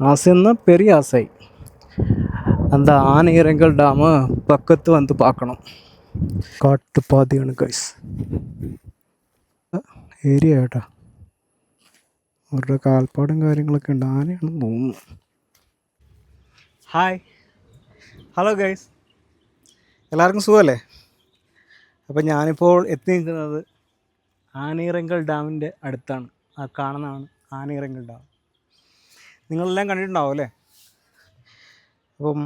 ஆசைன்னா பெரிய ஆசை அந்த ஆனையரங்கல் டேமு பக்கத்து வந்து பார்க்கணும் കാട്ടുപാതയാണ് ഗൈസ് ഏരിയ കേട്ടാ അവരുടെ കാൽപ്പാടും കാര്യങ്ങളൊക്കെ ഉണ്ട് ആനയാണെന്ന് തോന്നുന്നു ഹായ് ഹലോ ഗൈസ് എല്ലാവർക്കും സുഖമല്ലേ അപ്പോൾ ഞാനിപ്പോൾ എത്തി നിൽക്കുന്നത് ആനയിറങ്കൽ ഡാമിൻ്റെ അടുത്താണ് ആ കാണുന്നതാണ് ആനയിറങ്കൽ ഡാം നിങ്ങളെല്ലാം കണ്ടിട്ടുണ്ടാവും അല്ലേ? അപ്പം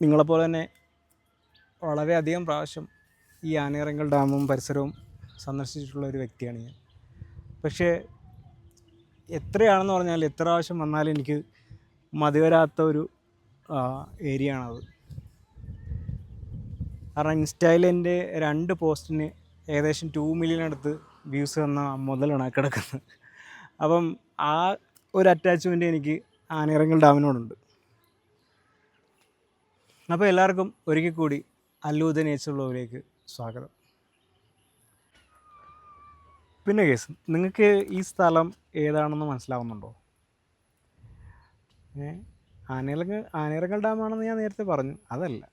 നിങ്ങളെപ്പോലെ തന്നെ വളരെയധികം പ്രാവശ്യം ഈ ആനയിറങ്കൽ ഡാമും പരിസരവും സന്ദർശിച്ചിട്ടുള്ള ഒരു വ്യക്തിയാണ് ഞാൻ. പക്ഷേ എത്രയാണെന്ന് പറഞ്ഞാൽ എത്ര പ്രാവശ്യം വന്നാലും എനിക്ക് മതിവരാത്ത ഒരു ഏരിയ ആണത് കാരണം ഇൻസ്റ്റയിൽ എന്റെ രണ്ട് പോസ്റ്റിന് ഏകദേശം ടു മില്യൺ അടുത്ത് വ്യൂസ് തന്ന മുതലാണ് കിടക്കുന്നത്. അപ്പം ആ ഒരു അറ്റാച്ച്മെന്റ് എനിക്ക് ആനയിറങ്ങൽ ഡാമിനോടുണ്ട്. അപ്പോൾ എല്ലാവർക്കും ഒരിക്കൽ കൂടി അല്ലൂത നേച്ചർ സ്വാഗതം. പിന്നെ കേസ് നിങ്ങൾക്ക് ഈ സ്ഥലം ഏതാണെന്ന് മനസ്സിലാവുന്നുണ്ടോ? ഏ ആനയിറങ്ങൽ ആനയിറങ്ങൽ ഡാമാണെന്ന് ഞാൻ നേരത്തെ പറഞ്ഞു. അതല്ല.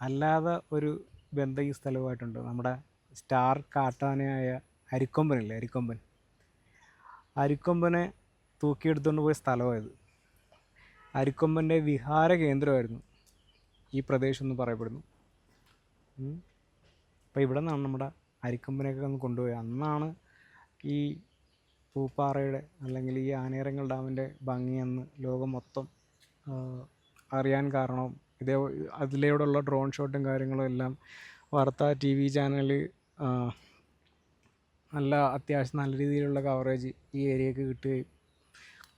അല്ലാതെ ഒരു ബന്ധം ഈ സ്ഥലവുമായിട്ടുണ്ട്. നമ്മുടെ സ്റ്റാർ കാട്ടാനയായ അരിക്കൊമ്പനില്ലേ അരിക്കൊമ്പൻ. അരിക്കൊമ്പനെ തൂക്കിയെടുത്തുകൊണ്ട് പോയ സ്ഥലമായത്. അരിക്കൊമ്പന്റെ വിഹാര കേന്ദ്രമായിരുന്നു ഈ പ്രദേശം എന്ന് പറയപ്പെടുന്നു അപ്പോൾ ഇവിടെ നിന്നാണ് നമ്മുടെ അരിക്കൊമ്പനെയൊക്കെ ഒന്ന് കൊണ്ടുപോയത്. അന്നാണ് ഈ പൂപ്പാറയുടെ അല്ലെങ്കിൽ ഈ ആനേരങ്ങൾ ഡാമിന്റെ ഭംഗിയെന്ന് ലോകം മൊത്തം അറിയാൻ കാരണം ഇതേ അതിലൂടെയുള്ള ഡ്രോൺ ഷോട്ടും കാര്യങ്ങളും എല്ലാം വാർത്ത ടി വി ചാനൽ നല്ല അത്യാവശ്യം നല്ല രീതിയിലുള്ള കവറേജ് ഈ ഏരിയക്ക് കിട്ടുകയും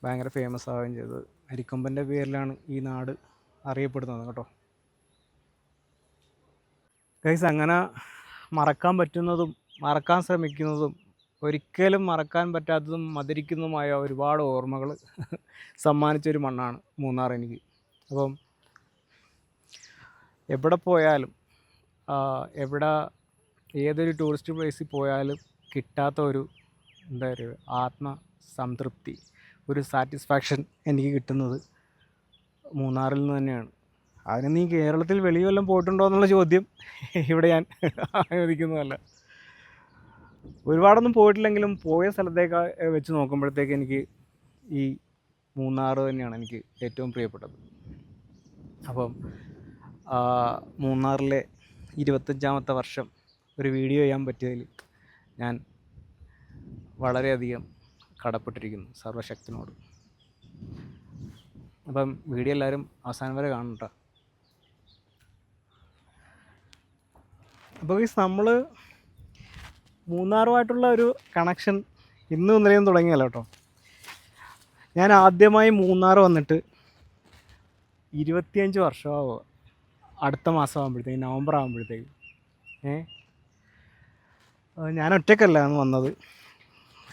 ഭയങ്കര ഫേമസ് ആവുകയും ചെയ്തത്. അരിക്കൊമ്പന്റെ പേരിലാണ് ഈ നാട് അറിയപ്പെടുന്നത് കേട്ടോ. ഗൈസ് അങ്ങനെ മറക്കാൻ പറ്റുന്നതും മറക്കാൻ ശ്രമിക്കുന്നതും ഒരിക്കലും മറക്കാൻ പറ്റാത്തതും മതിരിക്കുന്നതുമായ ഒരുപാട് ഓർമ്മകൾ സമ്മാനിച്ചൊരു മണ്ണാണ് മൂന്നാർ എനിക്ക്. അപ്പം എവിടെ പോയാലും എവിടെ ഏതൊരു ടൂറിസ്റ്റ് പ്ലേസിൽ പോയാലും കിട്ടാത്ത ഒരു എന്താ പറയുക ആത്മസംതൃപ്തി. ഒരു സാറ്റിസ്ഫാക്ഷൻ എനിക്ക് കിട്ടുന്നത് മൂന്നാറിൽ നിന്ന് തന്നെയാണ്. അതിന് നീ കേരളത്തിൽ വെളിയിൽ വല്ലതും പോയിട്ടുണ്ടോ എന്നുള്ള ചോദ്യം ഇവിടെ ഞാൻ അനുവദിക്കുന്നതല്ല ഒരുപാടൊന്നും പോയിട്ടില്ലെങ്കിലും പോയ സ്ഥലത്തേക്ക് വെച്ച് നോക്കുമ്പോഴത്തേക്ക് എനിക്ക് ഈ മൂന്നാർ തന്നെയാണ് എനിക്ക് ഏറ്റവും പ്രിയപ്പെട്ടത്. അപ്പം മൂന്നാറിലെ ഇരുപത്തഞ്ചാമത്തെ വർഷം ഒരു വീഡിയോ ചെയ്യാൻ പറ്റിയതിൽ ഞാൻ വളരെയധികം കടപ്പെട്ടിരിക്കുന്നു സർവശക്തിനോട്. അപ്പം വീഡിയോ എല്ലാവരും അവസാനം വരെ കാണണം അപ്പോൾ ഈ നമ്മൾ മൂന്നാറുമായിട്ടുള്ള ഒരു കണക്ഷൻ ഇന്നും ഇന്നലെയും തുടങ്ങിയല്ലോ കേട്ടോ ഞാൻ ആദ്യമായി മൂന്നാർ വന്നിട്ട് ഇരുപത്തിയഞ്ച് വർഷമാവോ? അടുത്ത മാസം ആകുമ്പോഴത്തേക്ക് നവംബർ ആകുമ്പോഴത്തേക്ക് ഏ? ഞാൻ ഒറ്റക്കല്ല വന്നത്.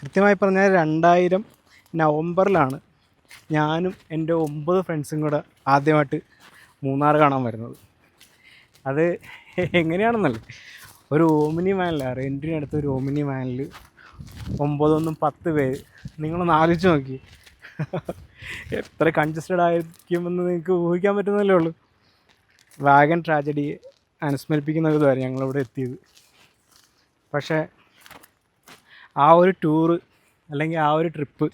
കൃത്യമായി പറഞ്ഞാൽ രണ്ടായിരം നവംബറിലാണ് ഞാനും എന്റെ ഒമ്പത് ഫ്രണ്ട്സും കൂടെ ആദ്യമായിട്ട് മൂന്നാർ കാണാൻ വരുന്നത്. അത് എങ്ങനെയാണെന്നല്ലേ? ഒരു ഓമിനി വാനില്ല റെന്റിനടുത്ത് ഒരു ഓമിനി വാനിൽ ഒമ്പതൊന്നും പത്ത് പേര്. നിങ്ങളൊന്ന് ആലോചിച്ച് നോക്കി. എത്ര കൺജസ്റ്റഡ് ആയിരിക്കുമെന്ന് നിങ്ങൾക്ക് ഊഹിക്കാൻ പറ്റുന്നല്ലേ ഉള്ളൂ. വാഗൻ ട്രാജഡി അനുസ്മരിപ്പിക്കുന്ന ഒരു ഇതുവരെ ഞങ്ങളിവിടെ എത്തിയത്. പക്ഷേ ആ ഒരു ടൂറ് അല്ലെങ്കിൽ ആ ഒരു ട്രിപ്പ്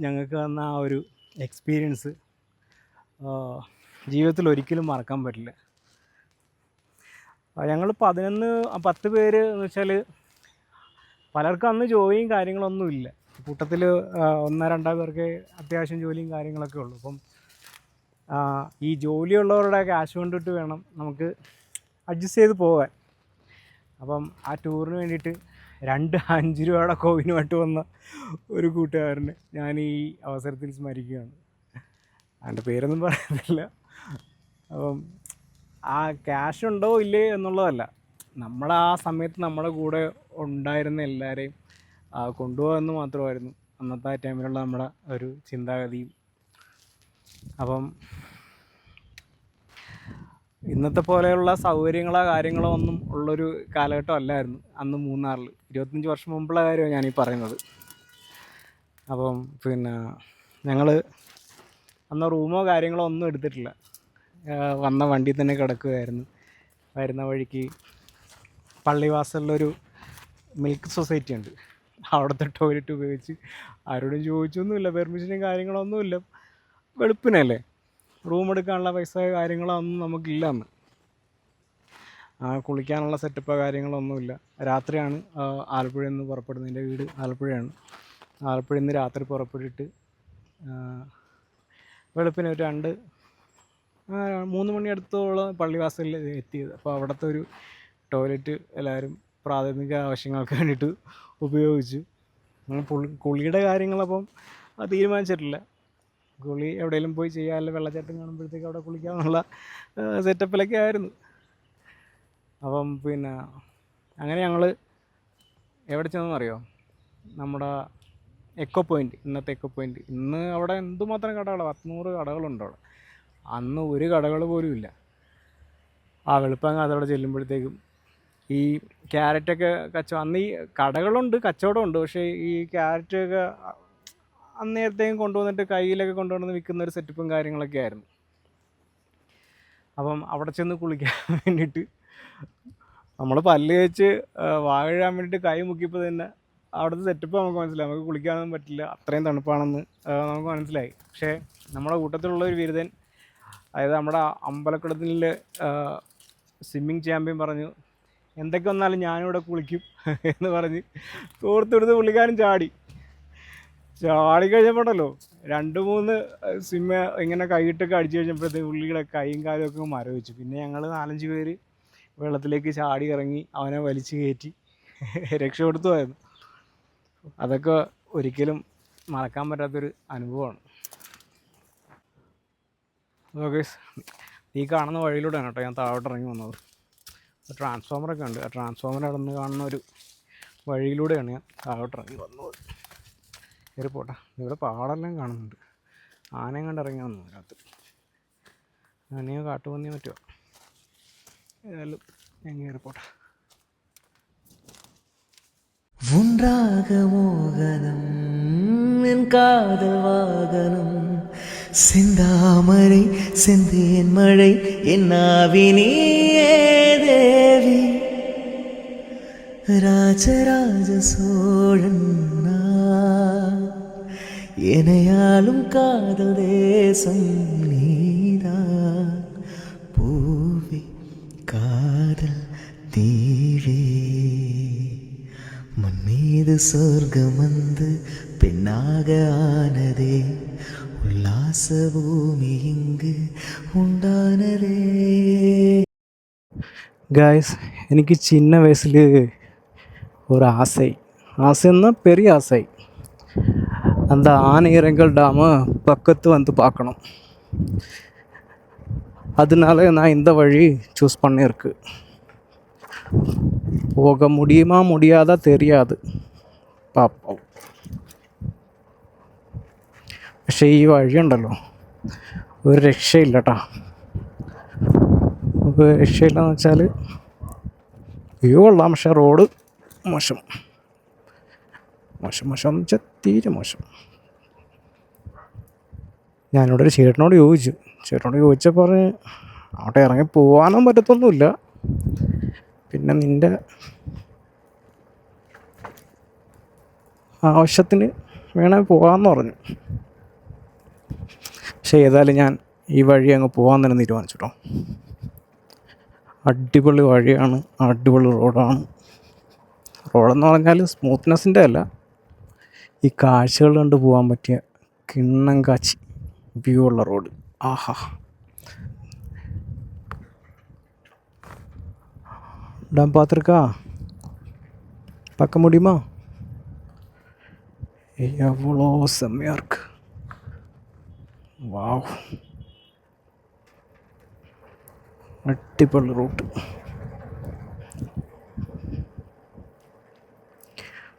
ഞങ്ങൾക്ക് തന്ന ആ ഒരു എക്സ്പീരിയൻസ് ജീവിതത്തിൽ ഒരിക്കലും മറക്കാൻ പറ്റില്ല. ഞങ്ങൾ പതിനൊന്ന് പത്ത് പേര് എന്ന് വെച്ചാൽ പലർക്കും അന്ന് ജോലിയും കാര്യങ്ങളൊന്നുമില്ല കൂട്ടത്തിൽ ഒന്നോ രണ്ടോ പേർക്ക് അത്യാവശ്യം ജോലിയും കാര്യങ്ങളൊക്കെ ഉള്ളൂ. അപ്പം ഈ ജോലിയുള്ളവരുടെ ക്യാഷ് കൊണ്ടിട്ട് വേണം നമുക്ക് അഡ്ജസ്റ്റ് ചെയ്ത് പോകാൻ. അപ്പം ആ ടൂറിന് വേണ്ടിയിട്ട് രണ്ട് അഞ്ച് രൂപയുടെ കോവിനുമായിട്ട് വന്ന ഒരു കൂട്ടുകാരന് ഞാൻ ഈ അവസരത്തിൽ സ്മരിക്കുകയാണ്. അതിന്റെ പേരൊന്നും പറയുന്നില്ല അപ്പം ആ ക്യാഷ് ഉണ്ടോ ഇല്ലേ എന്നുള്ളതല്ല. നമ്മൾ ആ സമയത്ത് നമ്മുടെ കൂടെ ഉണ്ടായിരുന്ന എല്ലാവരെയും കൊണ്ടുപോകാമെന്ന് മാത്രമായിരുന്നു അന്നത്തെ ടൈമിലുള്ള നമ്മുടെ ഒരു ചിന്താഗതിയും. അപ്പം ഇന്നത്തെ പോലെയുള്ള സൗകര്യങ്ങളോ കാര്യങ്ങളോ ഒന്നും ഉള്ളൊരു കാലഘട്ടം അല്ലായിരുന്നു. അന്ന് മൂന്നാറിൽ. ഇരുപത്തഞ്ച് വർഷം മുമ്പുള്ള കാര്യമാണ് ഞാനീ പറയുന്നത്. അപ്പം പിന്നെ ഞങ്ങൾ അന്ന് റൂമോ കാര്യങ്ങളോ ഒന്നും എടുത്തിട്ടില്ല. വന്ന വണ്ടിയിൽ തന്നെ കിടക്കുകയായിരുന്നു വരുന്ന വഴിക്ക് പള്ളിവാസലിലൊരു മിൽക്ക് സൊസൈറ്റി ഉണ്ട്. അവിടുത്തെ ടോയ്ലറ്റ് ഉപയോഗിച്ച് ആരോടും ചോദിച്ചൊന്നുമില്ല പെർമിഷനും കാര്യങ്ങളൊന്നുമില്ല. വെളുപ്പിനല്ലേ? റൂം എടുക്കാനുള്ള പൈസ കാര്യങ്ങളോ ഒന്നും നമുക്കില്ല അന്ന് ആ കുളിക്കാനുള്ള സെറ്റപ്പോ കാര്യങ്ങളൊന്നുമില്ല. രാത്രിയാണ് ആലപ്പുഴയിൽ നിന്ന് പുറപ്പെടുന്നത്. എന്റെ വീട് ആലപ്പുഴയാണ്. ആലപ്പുഴയിൽ നിന്ന് രാത്രി പുറപ്പെട്ടിട്ട് വെളുപ്പിന് ഒരു രണ്ട് മൂന്ന് മണി അടുത്തോളം പള്ളിവാസലിൽ എത്തിയത്. അപ്പോൾ അവിടുത്തെ ഒരു ടോയ്ലറ്റ് എല്ലാവരും പ്രാഥമിക ആവശ്യങ്ങൾക്ക് വേണ്ടിയിട്ട് ഉപയോഗിച്ചു. അങ്ങനെ പുള്ളി കുളിയുടെ കാര്യങ്ങളപ്പം തീരുമാനിച്ചിട്ടില്ല. കുളി എവിടെയെങ്കിലും പോയി ചെയ്യാമല്ലോ വെള്ളച്ചാട്ടം കാണുമ്പോഴത്തേക്ക് അവിടെ കുളിക്കാമെന്നുള്ള സെറ്റപ്പിലൊക്കെ ആയിരുന്നു. അപ്പം പിന്നെ അങ്ങനെ ഞങ്ങൾ എവിടെ ചെന്നെന്ന് അറിയോ? നമ്മുടെ എക്കോ പോയിന്റ് ഇന്നത്തെ എക്കോ പോയിന്റ് ഇന്ന് അവിടെ എന്തുമാത്രം കടകളാണ് പത്തുനൂറ് കടകളുണ്ട് അവിടെ. അന്ന് ഒരു കടകൾ പോലും ഇല്ല. ആ വെളുപ്പങ്ങ അതവിടെ ചെല്ലുമ്പോഴത്തേക്കും ഈ ക്യാരറ്റൊക്കെ കച്ചവടം അന്ന് ഈ കടകളുണ്ട് കച്ചവടമുണ്ട് പക്ഷേ ഈ ക്യാരറ്റൊക്കെ അന്നേരത്തേക്കും കൊണ്ടുവന്നിട്ട് കയ്യിലൊക്കെ കൊണ്ടുവന്ന് വിൽക്കുന്ന ഒരു സെറ്റപ്പും കാര്യങ്ങളൊക്കെ ആയിരുന്നു. അപ്പം അവിടെ ചെന്ന് കുളിക്കാൻ വേണ്ടിയിട്ട് നമ്മൾ പല്ല് വെച്ച് വാഴാൻ വേണ്ടിയിട്ട് കൈ മുക്കിയപ്പോൾ തന്നെ അവിടുത്തെ സെറ്റപ്പ് നമുക്ക് മനസ്സിലായി. നമുക്ക് കുളിക്കാനൊന്നും പറ്റില്ല. അത്രയും തണുപ്പാണെന്ന് നമുക്ക് മനസ്സിലായി. പക്ഷേ നമ്മുടെ കൂട്ടത്തിലുള്ള ഒരു ബിരുദൻ അതായത് നമ്മുടെ അമ്പലക്കുളത്തിൽ സ്വിമ്മിങ് ചാമ്പ്യൻ പറഞ്ഞു എന്തൊക്കെ വന്നാലും ഞാനിവിടെ കുളിക്കും എന്ന് പറഞ്ഞ് തോർത്തെടുത്ത് പുള്ളിക്കാരൻ ചാടി. ചാടി കഴിഞ്ഞപ്പോണ്ടല്ലോ രണ്ട് മൂന്ന് സിമ്മ ഇങ്ങനെ കൈയിട്ടൊക്കെ അടിച്ചു കഴിഞ്ഞപ്പോഴത്തേക്ക് പുള്ളിയുടെ കൈയും കാലും ഒക്കെ മരവിച്ചു പിന്നെ ഞങ്ങൾ നാലഞ്ച് പേര് വെള്ളത്തിലേക്ക് ചാടി ഇറങ്ങി അവനെ വലിച്ചു കയറ്റി രക്ഷപ്പെടുത്തു പോയിരുന്നു അതൊക്കെ ഒരിക്കലും മറക്കാൻ പറ്റാത്തൊരു അനുഭവമാണ്. ഓക്കെ ഈ കാണുന്ന വഴിയിലൂടെയാണ് കേട്ടോ ഞാൻ താഴോട്ട് ഇറങ്ങി വന്നത്. ട്രാൻസ്ഫോമറൊക്കെ ഉണ്ട്. ആ ട്രാൻസ്ഫോമർ നടന്ന് കാണുന്ന ഒരു വഴിയിലൂടെയാണ് ഞാൻ താഴോട്ട് ഇറങ്ങി വന്നത്. കയറി പോട്ടെ ഇവിടെ പാടെല്ലാം കാണുന്നുണ്ട് ആനയും കണ്ട് ഇറങ്ങി വന്നു രാത്രി ആനയോ കാട്ടുപന്നിയോ മറ്റോ ഏതായാലും ഞാൻ കയറി പോട്ടെ ஒன்றாக மோகனம் என் காதல் வாகனம் செந்தாமரை செந்தேன் மழை என் ஆவினியே தேவி ராஜராஜ சோழன் எனையாலும் காதல் தேசம் நீதான் பூவி காதல் தீழே மண் மீது சொர்க்கம் வந்து பெண்ணாக ஆனதே. உல்லாச பூமி இங்கு உண்டானதே. ഗായ്സ് എനിക്ക് ചിന്ന വയസ്സിൽ ഒരു ആശൈ ആശയെന്നാൽ പെരിയ ആശൈ அந்த ஆனையரங்கல் டேமை பக்கத்து வந்து பார்க்கணும் அதனால நான் இந்த வழி சூஸ் பண்ணியிருக்கு போக முடியுமா முடியாதா தெரியாது പാപ്പം പക്ഷേ ഈ വഴിയുണ്ടല്ലോ ഒരു രക്ഷയില്ല കേട്ടോ ഒരു രക്ഷയില്ലെന്ന് വെച്ചാൽ വ്യൂ കൊള്ളാം പക്ഷേ റോഡ് മോശം മോശം മോശം എന്ന് വെച്ചാൽ തീരെ മോശം ഞാനിവിടെ ഒരു ചേട്ടനോട് ചോദിച്ചു. ചേട്ടനോട് ചോദിച്ചപ്പോൾ പറഞ്ഞ് അവിടെ ഇറങ്ങി പോകാനും പറ്റത്തൊന്നുമില്ല. പിന്നെ നിന്റെ ആവശ്യത്തിന് വേണേൽ പോകാമെന്ന് പറഞ്ഞു. പക്ഷേ ഏതായാലും ഞാൻ ഈ വഴി അങ്ങ് പോകാൻ തന്നെ തീരുമാനിച്ചിട്ടോ. അടിപൊളി വഴിയാണ് അടിപൊളി റോഡാണ്. റോഡെന്ന് പറഞ്ഞാൽ സ്മൂത്ത്നെസ്സിന്റെ അല്ല. ഈ കാഴ്ചകൾ കണ്ട് പോകാൻ പറ്റിയ കിണ്ണം കാച്ചി. വ്യൂ ഉള്ള റോഡ് ആഹാ டம் பார்த்துருக்கா பார்க்க முடியுமா எவ்வளோ செம்மையாக இருக்கு വാവ് അടിപൊളി റൂട്ട്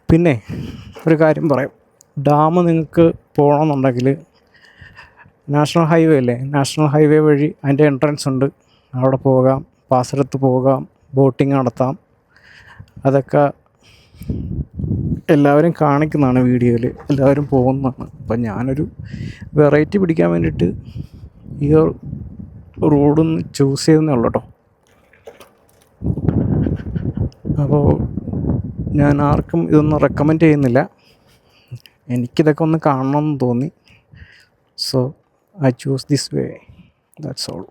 പിന്നെ ഒരു കാര്യം പറയാം ഡാം നിങ്ങൾക്ക് പോകണമെന്നുണ്ടെങ്കിൽ നാഷണൽ ഹൈവേ അല്ലേ? നാഷണൽ ഹൈവേ വഴി അതിന്റെ എൻട്രൻസ് ഉണ്ട്. അവിടെ പോകാം പാസരത്ത് പോകാം ബോട്ടിങ് നടത്താം. അതൊക്കെ എല്ലാവരും കാണിക്കുന്നതാണ് വീഡിയോയിൽ. എല്ലാവരും പോകുന്നതാണ്. അപ്പം ഞാനൊരു വെറൈറ്റി പിടിക്കാൻ വേണ്ടിയിട്ട് ഈ റോഡൊന്ന് ചൂസ് ചെയ്തെന്നേ ഉള്ളൂ കേട്ടോ. അപ്പോൾ ഞാൻ ആർക്കും ഇതൊന്നും റെക്കമെൻഡ് ചെയ്യുന്നില്ല. എനിക്കിതൊക്കെ ഒന്ന് കാണണമെന്ന് തോന്നി. So I choose this way that's all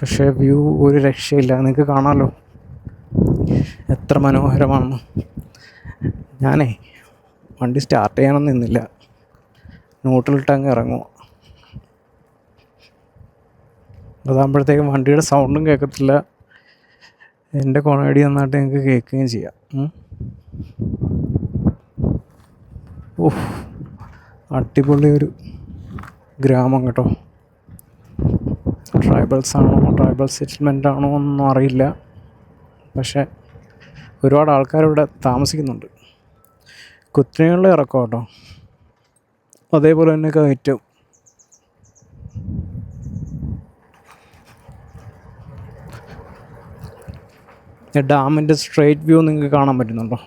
പക്ഷേ വ്യൂ ഒരു രക്ഷയില്ല. നിങ്ങൾക്ക് കാണാമല്ലോ എത്ര മനോഹരമാണെന്ന് ഞാനേ വണ്ടി സ്റ്റാർട്ട് ചെയ്യാനൊന്നും നിന്നില്ല. നോട്ടിലിട്ട് അങ്ങ് ഇറങ്ങുക അതാകുമ്പോഴത്തേക്കും വണ്ടിയുടെ സൗണ്ടും കേൾക്കത്തില്ല എന്റെ കൊണേടി നന്നായിട്ട് നിങ്ങൾക്ക് കേൾക്കുകയും ചെയ്യാം. ഓഹ് അടിപൊളി ഒരു ഗ്രാമം കേട്ടോ. ട്രൈബൽസ് ആണോ ട്രൈബൽ സെറ്റിൽമെന്റ് ആണോ എന്നൊന്നും അറിയില്ല. പക്ഷേ ഒരുപാട് ആൾക്കാരിവിടെ താമസിക്കുന്നുണ്ട്. കുത്തിനെയുള്ള ഇറക്കം കേട്ടോ. അതേപോലെ തന്നെ കയറ്റവും. ഡാമിന്റെ സ്ട്രേറ്റ് വ്യൂ നിങ്ങൾക്ക് കാണാൻ പറ്റുന്നുണ്ടോ?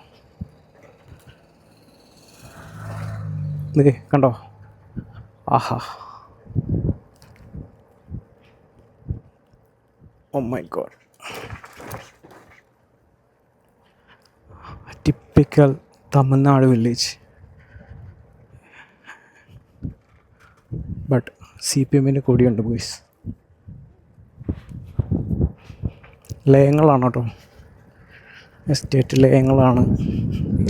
കണ്ടോ? ആഹാ. ഓ my god typical Tamil Nadu village but C P എമ്മിന്റെ കൊടിയുണ്ട് ബോയ്സ് ലയങ്ങളാണ് കേട്ടോ എസ്റ്റേറ്റ് ലയങ്ങളാണ്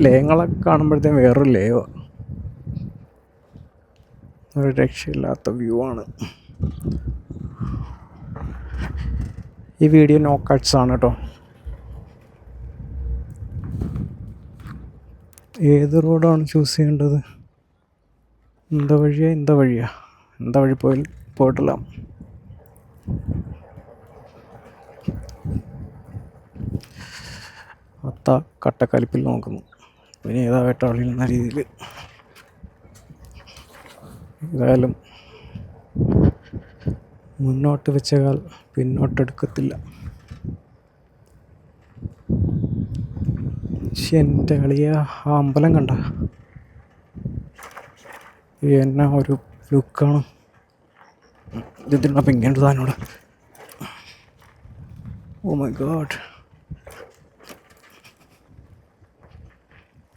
ലയങ്ങളൊക്കെ കാണുമ്പോഴത്തേക്കും വേറൊരു ലയമാണ് ഒരു രക്ഷയില്ലാത്ത വ്യൂ ആണ്. ഈ വീഡിയോ നോ കട്ട്സ് ആണ് കേട്ടോ ഏത് റോഡാണ് ചൂസ് ചെയ്യേണ്ടത്? എന്താ വഴിയാ? എന്താ വഴിയാ? എന്താ വഴി പോയി പോയിട്ടില്ല. അത്ത കട്ടക്കലിപ്പിൽ നോക്കുന്നു. പിന്നെ ഏതാ വേട്ടാളിൽ എന്ന രീതിയിൽ. ഏതായാലും മുന്നോട്ട് വെച്ച കാൽ പിന്നോട്ടെടുക്കത്തില്ല എന്റെ കളിയ ആ അമ്പലം കണ്ട. എന്നാ ഒരു ലുക്കാണ്. ഇതിനുള്ള ഇങ്ങനെ താനോട് ഓ മൈ ഗോഡ്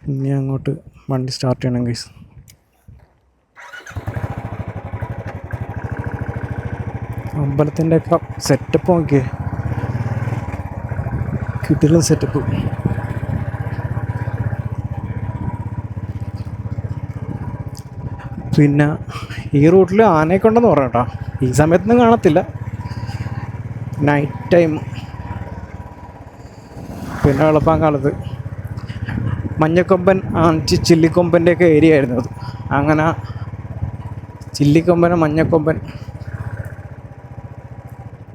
ഇനി അങ്ങോട്ട് വണ്ടി സ്റ്റാർട്ട് ചെയ്യണം ഗൈസ് അമ്പലത്തിന്റെ ഒക്കെ സെറ്റപ്പ് നോക്കിയേ. കിട്ടുന്ന സെറ്റപ്പ് പിന്നെ ഈ റൂട്ടിൽ ആനയൊക്കെ ഉണ്ടെന്ന് പറയാം കേട്ടോ. ഈ സമയത്തൊന്നും കാണത്തില്ല. നൈറ്റ് ടൈം പിന്നെ വെളുപ്പാങ്കാലത്ത് മഞ്ഞക്കൊമ്പൻ ആണിച്ച് ചില്ലിക്കൊമ്പന്റെയൊക്കെ ഏരിയ ആയിരുന്നു അത്. അങ്ങനെ ചില്ലിക്കൊമ്പനും മഞ്ഞക്കൊമ്പൻ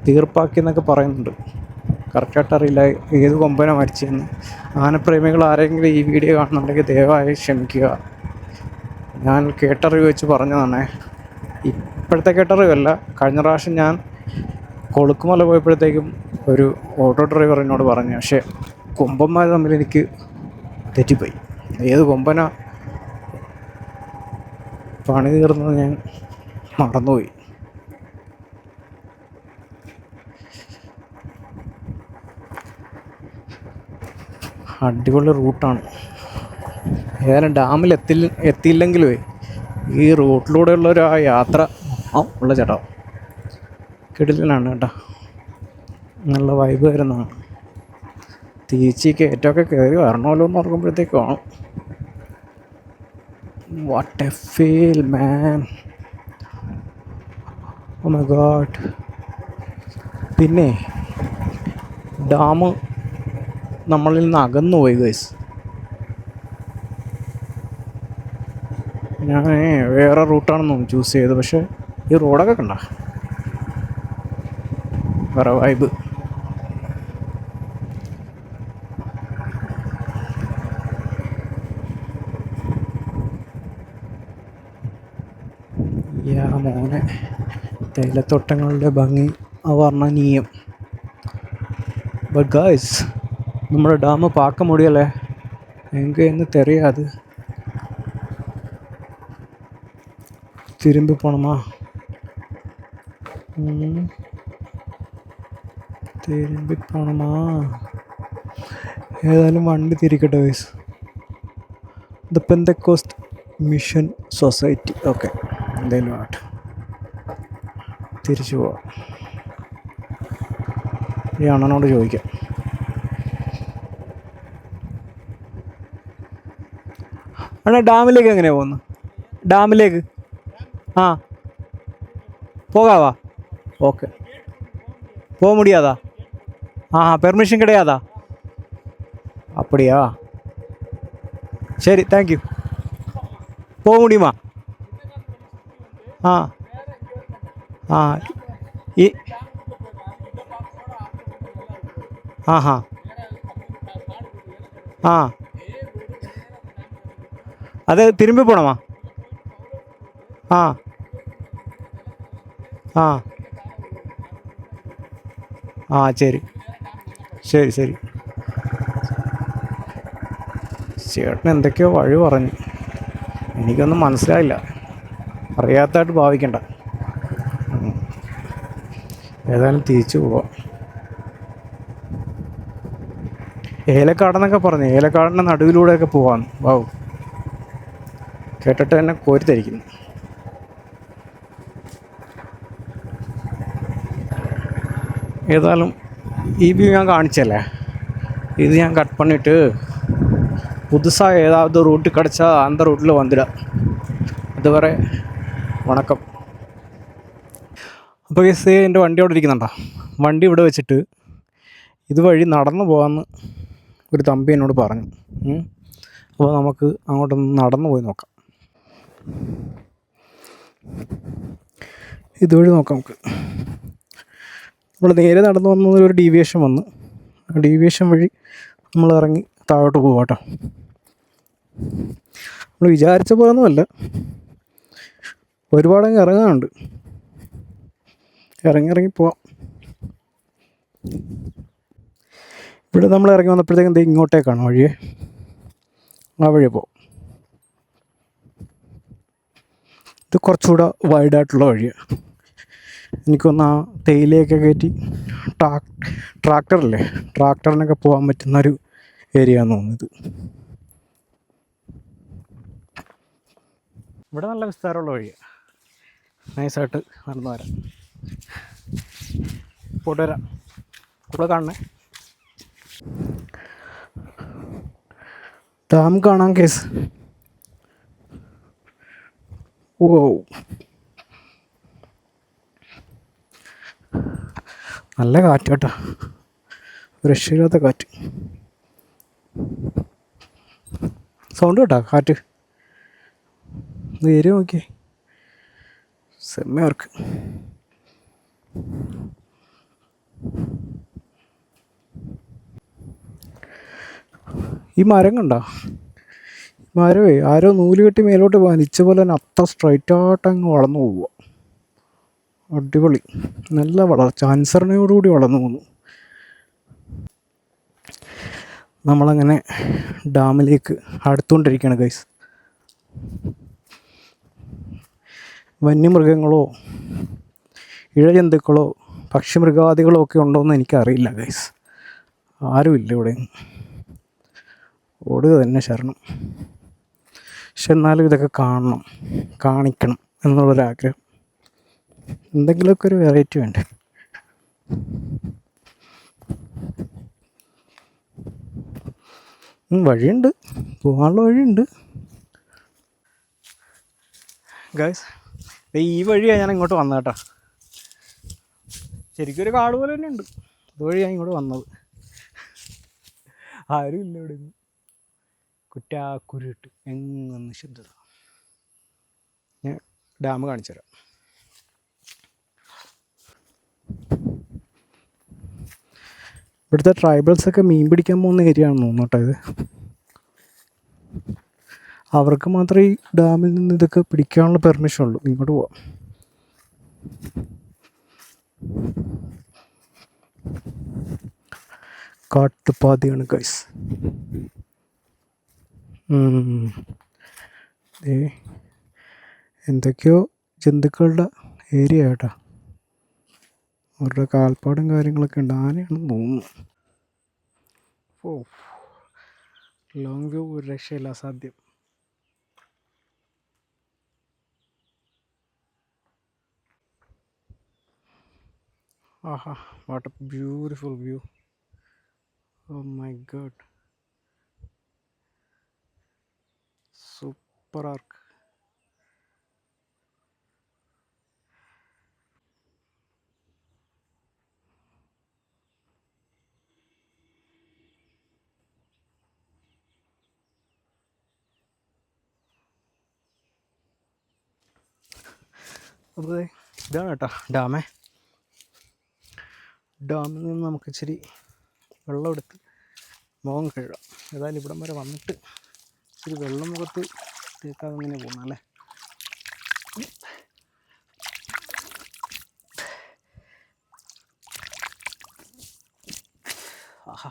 തീർപ്പാക്കി എന്നൊക്കെ പറയുന്നുണ്ട്. കറക്റ്റായിട്ട് അറിയില്ല ഏത് കൊമ്പന മരിച്ചെന്ന്. ആനപ്രേമികൾ ആരെങ്കിലും ഈ വീഡിയോ കാണുന്നുണ്ടെങ്കിൽ ദയവായി ക്ഷമിക്കുക. ഞാൻ കേട്ടറിവ് വെച്ച് പറഞ്ഞതാണ്. ഇപ്പോഴത്തെ കേട്ടറിവല്ല കഴിഞ്ഞ പ്രാവശ്യം ഞാൻ കൊളുക്കുമല പോയപ്പോഴത്തേക്കും ഒരു ഓട്ടോ ഡ്രൈവർ എന്നോട് പറഞ്ഞു. പക്ഷേ കൊമ്പന്മാർ തമ്മിൽ എനിക്ക് തെറ്റിപ്പോയി. ഏത് കൊമ്പന പണി തീർന്നത് ഞാൻ മറന്നുപോയി. അടിപൊളി റൂട്ടാണ്. ഏതായാലും ഡാമിൽ എത്തി എത്തിയില്ലെങ്കിലേ ഈ റൂട്ടിലൂടെയുള്ള ഒരു ആ യാത്ര ആ ഉള്ള ചേട്ടാ. കിടിലാണ് കേട്ടോ. നല്ല വൈബ് വരുന്നതാണ് തീച്ചി കയറ്റമൊക്കെ കയറി വരണമല്ലോ എന്ന് ഓർക്കുമ്പോഴത്തേക്കാണ് what a feel man oh my god പിന്നെ ഡാം നമ്മളിൽ നിന്ന് അകന്നു പോയി ഗൈസ് ഞാൻ വേറെ റൂട്ടാണെന്നും ചൂസ് ചെയ്തത്. പക്ഷേ ഈ റോഡൊക്കെ കണ്ട? വേറെ വൈബ് മോനെ തേയിലത്തോട്ടങ്ങളുടെ ഭംഗി അവർണനീയം. ബട്ട് ഗായ്സ് നമ്മുടെ ഡാം പാക്ക മുടിയല്ലേ எங்கே என்ன தெரியாது திரும்பி போகணுமா ம். തിരുമ്പി പോണമാ ഏതായാലും വണ്ടി തിരിക്കട്ടെ വയസ്സ് the Pentecost mission society okay എന്തായാലും ആട്ടെ തിരിച്ചു പോവാം ഈ അണ്ണനോട് ചോദിക്കാം അണ്ണാ ഡാമിലേക്ക് എങ്ങനെയാ പോകുന്നത് ഡാമിലേക്ക് ആ പോകാവാ ഓക്കെ போக முடியாதா ஆ பெர்மிஷன் கிடையாதா அப்படியா சரி தேங்க்யூ போக முடியுமா ஆ ஆ இ ஆஹா ஆ அது திரும்பி போகணுமா ஆ ആ ആ ശരി ശരി ശരി ചേട്ടൻ എന്തൊക്കെയോ വഴി പറഞ്ഞു എനിക്കൊന്നും മനസ്സിലായില്ല അറിയാത്തതായിട്ട് ഭാവിക്കണ്ട ഉം. ഏതായാലും തിരിച്ചു പോവാം ഏലക്കാടെന്നൊക്കെ പറഞ്ഞു ഏലക്കാടിൻ്റെ നടുവിലൂടെയൊക്കെ പോവാന്ന് വാവ് കേട്ടിട്ട് തന്നെ കോരിത്തരിക്കുന്നു ஏதாலும் ഈ വ്യൂ ഞാൻ കാണിച്ചല്ലേ ഇത് ഞാൻ കട്ട് பண்ணிட்டு புதுசாக ஏதாவது ரூட்டு கிடச்சா அந்த ரூட்டில் வந்துடும் അതുവരെ വണക്കം അപ്പോൾ കേസ് എൻ്റെ വണ്ടി അവിടെ ഇരിക്കുന്നുണ്ടോ വണ്ടി ഇവിടെ വെച്ചിട്ട് ഇതുവഴി നടന്നു പോകാമെന്ന് ഒരു തമ്പി എന്നോട് പറഞ്ഞു ഉം. അപ്പോൾ നമുക്ക് അങ്ങോട്ടൊന്ന് നടന്നു പോയി നോക്കാം ഇതുവഴി നോക്കാം നമുക്ക്. നമ്മൾ നേരെ നടന്നു വന്നത് ഒരു ഡീവിയേഷൻ വന്നു. ഡീവിയേഷൻ വഴി നമ്മൾ ഇറങ്ങി താഴോട്ട് പോവാട്ടോ കേട്ടോ നമ്മൾ വിചാരിച്ച പോലൊന്നുമല്ല. ഒരുപാടങ്ങ് ഇറങ്ങാനുണ്ട്. ഇറങ്ങി ഇറങ്ങി പോവാം. ഇവിടെ നമ്മൾ ഇറങ്ങി വന്നപ്പോഴത്തേക്കും ഇങ്ങോട്ടേക്കാണ് വഴിയെ. ആ വഴി പോവാം. ഇത് കുറച്ചുകൂടെ വൈഡായിട്ടുള്ള വഴിയാണ് എനിക്കൊന്ന് ആ തേയിലയൊക്കെ കയറ്റി ട്രാ ട്രാക്ടറില്ലേ ട്രാക്ടറിനൊക്കെ പോകാൻ പറ്റുന്നൊരു ഏരിയ എന്ന് തോന്നുന്നത് ഇവിടെ നല്ല വിസ്താരമുള്ള വഴിയാണ് നൈസായിട്ട് നടന്നു വരാം. പോട്ട് വരാം. കൂടെ കാണണേ. ഡാം കാണാം കേസ്. ഓ നല്ല കാറ്റ് കേട്ടോ. രക്ഷയില്ലാത്ത കാറ്റ്. സൗണ്ട് കേട്ടോ കാറ്റ്. നേരെ നോക്കിയേ. സെമ്മയർക്ക് ഈ മരം കണ്ടോ മരമേ ആരോ നൂൽ കെട്ടി മേലോട്ട് പോകാൻ. ഇച്ച പോലെ തന്നെ അത്ര സ്ട്രൈറ്റ് ആയിട്ട് അങ്ങ് വളർന്നു പോവുക അടിപൊളി. നല്ല വളർച്ച അനുസരണയോടുകൂടി വളർന്നു പോന്നു. നമ്മളങ്ങനെ ഡാമിലേക്ക് അടുത്തുകൊണ്ടിരിക്കുകയാണ് ഗൈസ് വന്യമൃഗങ്ങളോ ഇഴജന്തുക്കളോ പക്ഷിമൃഗാദികളോ ഒക്കെ ഉണ്ടോയെന്ന് എനിക്കറിയില്ല ഗൈസ് ആരുമില്ല ഇവിടെ ഓടുക തന്നെ ശരണം. പക്ഷെ എന്നാലും ഇതൊക്കെ കാണണം കാണിക്കണം എന്നുള്ളൊരാഗ്രഹം. എന്തെങ്കിലുമൊക്കെ ഒരു വെറൈറ്റി വേണ്ടേ? വഴിയുണ്ട്. പോകാനുള്ള വഴിയുണ്ട്. ഗൈസ് ഈ വഴിയാണ് ഞാൻ ഇങ്ങോട്ട് വന്നത് കേട്ടോ. ശരിക്കും ഒരു കാട് പോലെ തന്നെ ഉണ്ട് അതുവഴിയാണ് ഇങ്ങോട്ട് വന്നത്. ആരും ഇല്ല ഇവിടെ. കുറ്റാക്കുരുട്ട് എങ്ങും നിശബ്ദത. ഞാൻ ഡാം കാണിച്ചു തരാം. ഇവിടുത്തെ ട്രൈബൽസൊക്കെ മീൻ പിടിക്കാൻ പോകുന്ന ഏരിയ ആണെന്ന് തോന്നുന്നു ഇത്. അവർക്ക് മാത്രമേ ഈ ഡാമിൽ നിന്ന് ഇതൊക്കെ പിടിക്കാനുള്ള പെർമിഷൻ ഉള്ളൂ. ഇങ്ങോട്ട് പോവാം. കാട്ടുപാതയാണ് ഗൈസ് എന്തൊക്കെയോ ജന്തുക്കളുടെ ഏരിയ കേട്ടോ. അവരുടെ കാൽപ്പാടും കാര്യങ്ങളൊക്കെ ഉണ്ട്. ആനയാണെന്ന് തോന്നുന്നു. ഓ ലോങ് വ്യൂ ഒരു രക്ഷയില്ല അസാധ്യം. ആഹാ what a beautiful view oh my god super ആർക്ക് അപ്പോൾ ഇതാണ് കേട്ടോ ഡാമേ. ഡാമിൽ നിന്ന് നമുക്ക് ഇച്ചിരി വെള്ളം എടുത്ത് മുഖം കഴുകാം. ഏതായാലും ഇവിടം വരെ വന്നിട്ട് ഇച്ചിരി വെള്ളം മുഖത്ത് തേക്കാതെ അങ്ങനെ പോകണം അല്ലേ? ആഹാ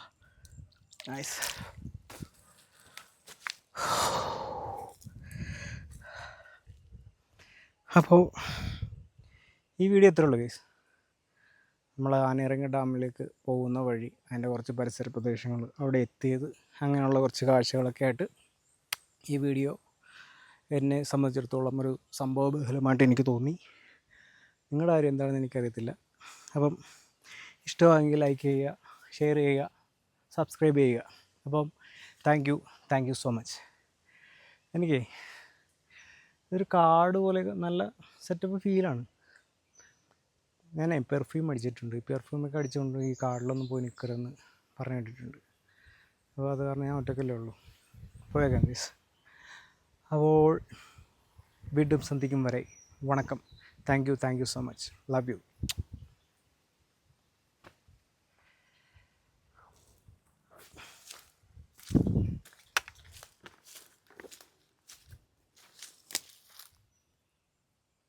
നൈസ് അപ്പോൾ ഈ വീഡിയോ എത്ര ഉള്ളൂ ഗൈസ് നമ്മൾ ആനയിറങ്ങി ഡാമിലേക്ക് പോകുന്ന വഴി അതിന്റെ കുറച്ച് പരിസര പ്രദേശങ്ങൾ അവിടെ എത്തിയത് അങ്ങനെയുള്ള കുറച്ച് കാഴ്ചകളൊക്കെ ആയിട്ട് ഈ വീഡിയോ എന്നെ സംബന്ധിച്ചിടത്തോളം ഒരു സംഭവബഹലമായിട്ട് എനിക്ക് തോന്നി. നിങ്ങളുടെ കാര്യം എന്താണെന്ന് എനിക്കറിയത്തില്ല. അപ്പം ഇഷ്ടമാണെങ്കിൽ ലൈക്ക് ചെയ്യുക ഷെയർ ചെയ്യുക സബ്സ്ക്രൈബ് ചെയ്യുക. അപ്പം thank you thank you so much എനിക്ക് ഇതൊരു കാർഡ് പോലെ നല്ല സെറ്റപ്പ് ഫീലാണ് ഞാൻ പെർഫ്യൂം അടിച്ചിട്ടുണ്ട്. പെർഫ്യൂമൊക്കെ അടിച്ചുകൊണ്ട് ഈ കാർഡിലൊന്നും പോയി നിൽക്കരുതെന്ന് പറഞ്ഞു കേട്ടിട്ടുണ്ട്. അപ്പോൾ അത് കാരണം ഞാൻ ഒറ്റക്കല്ലേ ഉള്ളൂ. പോയേക്കാം ഗീസ് അപ്പോൾ വീണ്ടും സന്ധിക്കും വരെ. വണക്കം. Thank you thank you so much love you